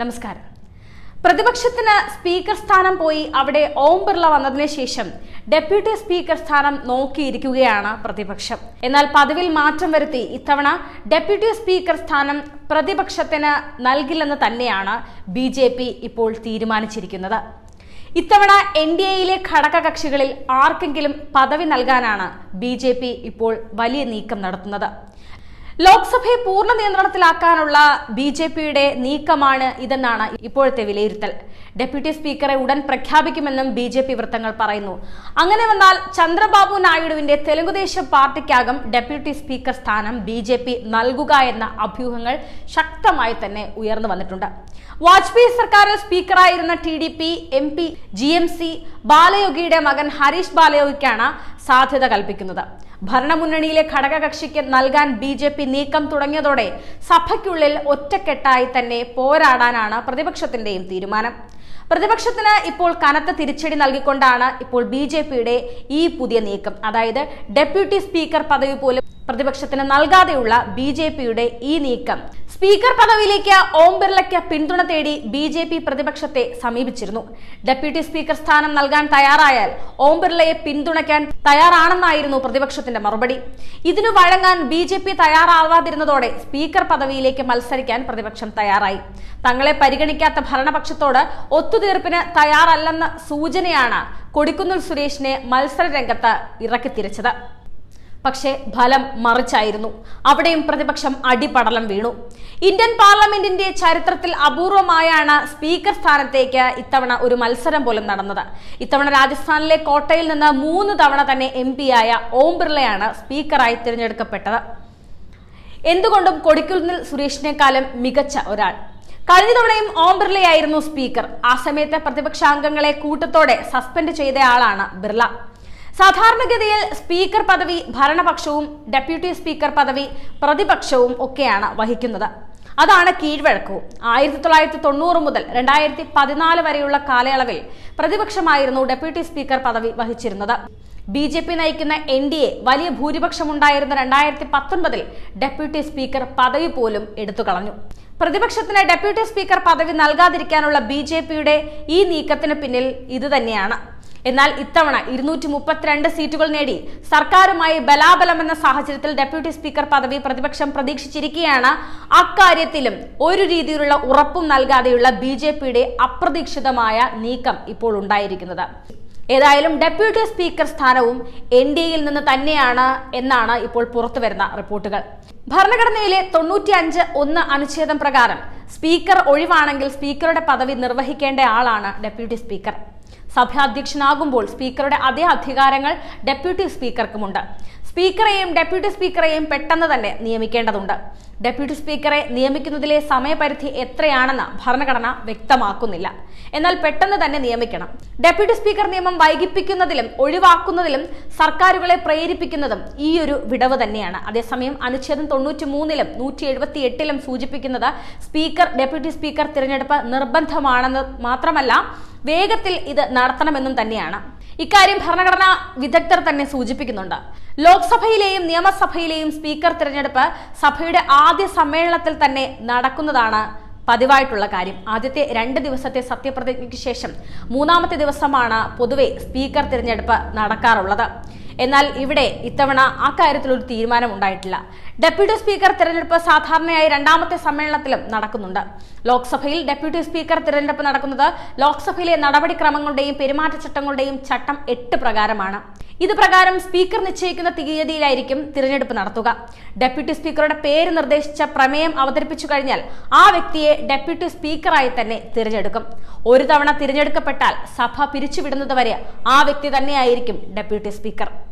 നമസ്കാരം. പ്രതിപക്ഷത്തിന് സ്പീക്കർ സ്ഥാനം പോയി അവിടെ ഓം ബിർള വന്നതിന് ശേഷം ഡെപ്യൂട്ടി സ്പീക്കർ സ്ഥാനം നോക്കിയിരിക്കുകയാണ് പ്രതിപക്ഷം. എന്നാൽ പദവിൽ മാറ്റം വരുത്തി ഇത്തവണ ഡെപ്യൂട്ടി സ്പീക്കർ സ്ഥാനം പ്രതിപക്ഷത്തിന് നൽകില്ലെന്ന് തന്നെയാണ് ബി ഇപ്പോൾ തീരുമാനിച്ചിരിക്കുന്നത്. ഇത്തവണ എൻ ഡി എയിലെ ഘടകകക്ഷികളിൽ ആർക്കെങ്കിലും പദവി നൽകാനാണ് ബി ജെ പി ഇപ്പോൾ വലിയ നീക്കം നടത്തുന്നത്. ലോക്സഭയെ പൂർണ നിയന്ത്രണത്തിലാക്കാനുള്ള ബി ജെ പിയുടെ നീക്കമാണ് ഇതെന്നാണ് ഇപ്പോഴത്തെ വിലയിരുത്തൽ. ഡെപ്യൂട്ടി സ്പീക്കറെ ഉടൻ പ്രഖ്യാപിക്കുമെന്നും ബി ജെ പി വൃത്തങ്ങൾ പറയുന്നു. അങ്ങനെ വന്നാൽ ചന്ദ്രബാബു നായിഡുവിന്റെ തെലുങ്കുദേശം പാർട്ടിക്കാകും ഡെപ്യൂട്ടി സ്പീക്കർ സ്ഥാനം ബി ജെ പി നൽകുക എന്ന അഭ്യൂഹങ്ങൾ ശക്തമായി തന്നെ ഉയർന്നു വന്നിട്ടുണ്ട്. വാജ്പേയി സർക്കാരിൽ സ്പീക്കറായിരുന്ന T D P M P G M C ബാലയോഗിയുടെ മകൻ ഹരീഷ് ബാലയോഗിക്കാണ് സാധ്യത കൽപ്പിക്കുന്നത്. ഭരണമുന്നണിയിലെ ഘടകകക്ഷിക്ക് നൽകാൻ ബി ജെ പി നീക്കം തുടങ്ങിയതോടെ സഭയ്ക്കുള്ളിൽ ഒറ്റക്കെട്ടായി തന്നെ പോരാടാനാണ് പ്രതിപക്ഷത്തിന്റെയും തീരുമാനം. പ്രതിപക്ഷത്തിന് ഇപ്പോൾ കനത്ത തിരിച്ചടി നൽകിക്കൊണ്ടാണ് ഇപ്പോൾ ബി ജെ പിയുടെ ഈ പുതിയ നീക്കം. അതായത് ഡെപ്യൂട്ടി സ്പീക്കർ പദവി പോലും പ്രതിപക്ഷത്തിന് നൽകാതെയുള്ള ബി ജെ പിയുടെ ഈ നീക്കം സ്പീക്കർ പദവിയിലേക്ക് ഓം ബിർളയ്ക്ക് പിന്തുണ തേടി ബി ജെ പി പ്രതിപക്ഷത്തെ സമീപിച്ചിരുന്നു. ഡെപ്യൂട്ടി സ്പീക്കർ സ്ഥാനം നൽകാൻ തയ്യാറായാൽ ഓം ബിർളയെ പിന്തുണയ്ക്കാൻ തയ്യാറാണെന്നായിരുന്നു പ്രതിപക്ഷത്തിന്റെ മറുപടി. ഇതിനു വഴങ്ങാൻ ബി ജെ പി തയ്യാറാവാതിരുന്നതോടെ സ്പീക്കർ പദവിയിലേക്ക് മത്സരിക്കാൻ പ്രതിപക്ഷം തയ്യാറായി. തങ്ങളെ പരിഗണിക്കാത്ത ഭരണപക്ഷത്തോട് ഒത്തുതീർപ്പിന് തയ്യാറല്ലെന്ന സൂചനയാണ് കൊടിക്കുന്നിൽ സുരേഷിനെ മത്സര രംഗത്ത് ഇറക്കിത്തിരിച്ചത്. പക്ഷേ ഫലം മറിച്ചായിരുന്നു. അവിടെയും പ്രതിപക്ഷം അടിപടലം വീണു. ഇന്ത്യൻ പാർലമെന്റിന്റെ ചരിത്രത്തിൽ അപൂർവമായാണ് സ്പീക്കർ സ്ഥാനത്തേക്ക് ഇത്തവണ ഒരു മത്സരം പോലും നടന്നത്. ഇത്തവണ രാജസ്ഥാനിലെ കോട്ടയിൽ നിന്ന് മൂന്ന് തവണ തന്നെ എം ആയ ഓം ബിർളയാണ് സ്പീക്കറായി തിരഞ്ഞെടുക്കപ്പെട്ടത്. എന്തുകൊണ്ടും കൊടിക്കുന്നിൽ സുരേഷിനേക്കാളും മികച്ച ഒരാൾ. കഴിഞ്ഞ തവണയും ഓം ബിർളയായിരുന്നു സ്പീക്കർ. ആ സമയത്തെ പ്രതിപക്ഷാംഗങ്ങളെ കൂട്ടത്തോടെ സസ്പെൻഡ് ചെയ്തയാളാണ് ബിർള. സാധാരണഗതിയിൽ സ്പീക്കർ പദവി ഭരണപക്ഷവും ഡെപ്യൂട്ടി സ്പീക്കർ പദവി പ്രതിപക്ഷവും ഒക്കെയാണ് വഹിക്കുന്നത്. അതാണ് കീഴ്വഴക്കവും. ആയിരത്തി തൊള്ളായിരത്തി തൊണ്ണൂറ് മുതൽ രണ്ടായിരത്തി പതിനാല് വരെയുള്ള കാലയളവിൽ പ്രതിപക്ഷമായിരുന്നു ഡെപ്യൂട്ടി സ്പീക്കർ പദവി വഹിച്ചിരുന്നത്. ബി ജെ പി നയിക്കുന്ന എൻ ഡി എ വലിയ ഭൂരിപക്ഷമുണ്ടായിരുന്ന രണ്ടായിരത്തി പത്തൊൻപതിൽ ഡെപ്യൂട്ടി സ്പീക്കർ പദവി പോലും എടുത്തുകളഞ്ഞു. പ്രതിപക്ഷത്തിന് ഡെപ്യൂട്ടി സ്പീക്കർ പദവി നൽകാതിരിക്കാനുള്ള ബി ജെ പിയുടെ ഈ നീക്കത്തിന് പിന്നിൽ ഇത് തന്നെയാണ് എന്നാൽ ഇത്തവണ ഇരുന്നൂറ്റി മുപ്പത്തിരണ്ട് സീറ്റുകൾ നേടി സർക്കാരുമായി ബലാബലം എന്ന സാഹചര്യത്തിൽ ഡെപ്യൂട്ടി സ്പീക്കർ പദവി പ്രതിപക്ഷം പ്രതീക്ഷിച്ചിരിക്കുകയാണ് അക്കാര്യത്തിലും ഒരു രീതിയിലുള്ള ഉറപ്പും നൽകാതെയുള്ള ബി അപ്രതീക്ഷിതമായ നീക്കം ഇപ്പോൾ ഉണ്ടായിരിക്കുന്നത്. ഏതായാലും ഡെപ്യൂട്ടി സ്പീക്കർ സ്ഥാനവും എൻ ഡി എയിൽ നിന്ന് തന്നെയാണ് എന്നാണ് ഇപ്പോൾ പുറത്തുവരുന്ന റിപ്പോർട്ടുകൾ. ഭരണഘടനയിലെ തൊണ്ണൂറ്റി അഞ്ച് ഒന്ന് അനുച്ഛേദം പ്രകാരം സ്പീക്കർ ഒഴിവാണെങ്കിൽ സ്പീക്കറുടെ പദവി നിർവഹിക്കേണ്ട ആളാണ് ഡെപ്യൂട്ടി സ്പീക്കർ. സഭാധ്യക്ഷനാകുമ്പോൾ സ്പീക്കറുടെ അതേ അധികാരങ്ങൾ ഡെപ്യൂട്ടി സ്പീക്കർക്കുമുണ്ട്. സ്പീക്കറെയും ഡെപ്യൂട്ടി സ്പീക്കറെയും പെട്ടെന്ന് തന്നെ നിയമിക്കേണ്ടതുണ്ട്. ഡെപ്യൂട്ടി സ്പീക്കറെ നിയമിക്കുന്നതിലെ സമയപരിധി എത്രയാണെന്ന് ഭരണഘടന വ്യക്തമാക്കുന്നില്ല. എന്നാൽ പെട്ടെന്ന് തന്നെ നിയമിക്കണം. ഡെപ്യൂട്ടി സ്പീക്കർ നിയമം വൈകിപ്പിക്കുന്നതിലും ഒഴിവാക്കുന്നതിലും സർക്കാരുകളെ പ്രേരിപ്പിക്കുന്നതും ഈ ഒരു വിടവ് തന്നെയാണ്. അതേസമയം അനുച്ഛേദം തൊണ്ണൂറ്റി മൂന്നിലും നൂറ്റി എഴുപത്തി എട്ടിലും സൂചിപ്പിക്കുന്നത് സ്പീക്കർ ഡെപ്യൂട്ടി സ്പീക്കർ തിരഞ്ഞെടുപ്പ് നിർബന്ധമാണെന്ന് മാത്രമല്ല വേഗത്തിൽ ഇത് നടത്തണമെന്നും തന്നെയാണ്. ഇക്കാര്യം ഭരണഘടനാ വിദഗ്ധർ തന്നെ സൂചിപ്പിക്കുന്നുണ്ട്. ലോക്സഭയിലെയും നിയമസഭയിലെയും സ്പീക്കർ തിരഞ്ഞെടുപ്പ് സഭയുടെ ആദ്യ സമ്മേളനത്തിൽ തന്നെ നടക്കുന്നതാണ് പതിവായിട്ടുള്ള കാര്യം. ആദ്യത്തെ രണ്ട് ദിവസത്തെ സത്യപ്രതിജ്ഞയ്ക്ക് ശേഷം മൂന്നാമത്തെ ദിവസമാണ് പൊതുവെ സ്പീക്കർ തിരഞ്ഞെടുപ്പ് നടക്കാറുള്ളത്. എന്നാൽ ഇവിടെ ഇത്തവണ ആ കാര്യത്തിൽ ഒരു തീരുമാനം ഉണ്ടായിട്ടില്ല. ഡെപ്യൂട്ടി സ്പീക്കർ തിരഞ്ഞെടുപ്പ് സാധാരണയായി രണ്ടാമത്തെ സമ്മേളനത്തിലും നടക്കുന്നുണ്ട്. ലോക്സഭയിൽ ഡെപ്യൂട്ടി സ്പീക്കർ തിരഞ്ഞെടുപ്പ് നടക്കുന്നത് ലോക്സഭയിലെ നടപടിക്രമങ്ങളുടെയും പെരുമാറ്റച്ചട്ടങ്ങളുടെയും ചട്ടം എട്ട് പ്രകാരമാണ്. ഇത് പ്രകാരം സ്പീക്കർ നിശ്ചയിക്കുന്ന തീയതിയിലായിരിക്കും തിരഞ്ഞെടുപ്പ് നടത്തുക. ഡെപ്യൂട്ടി സ്പീക്കറുടെ പേര് നിർദ്ദേശിച്ച പ്രമേയം അവതരിപ്പിച്ചു കഴിഞ്ഞാൽ ആ വ്യക്തിയെ ഡെപ്യൂട്ടി സ്പീക്കറായി തന്നെ തിരഞ്ഞെടുക്കും. ഒരു തവണ തിരഞ്ഞെടുക്കപ്പെട്ടാൽ സഭ പിരിച്ചുവിടുന്നത് വരെ ആ വ്യക്തി തന്നെയായിരിക്കും ഡെപ്യൂട്ടി സ്പീക്കർ.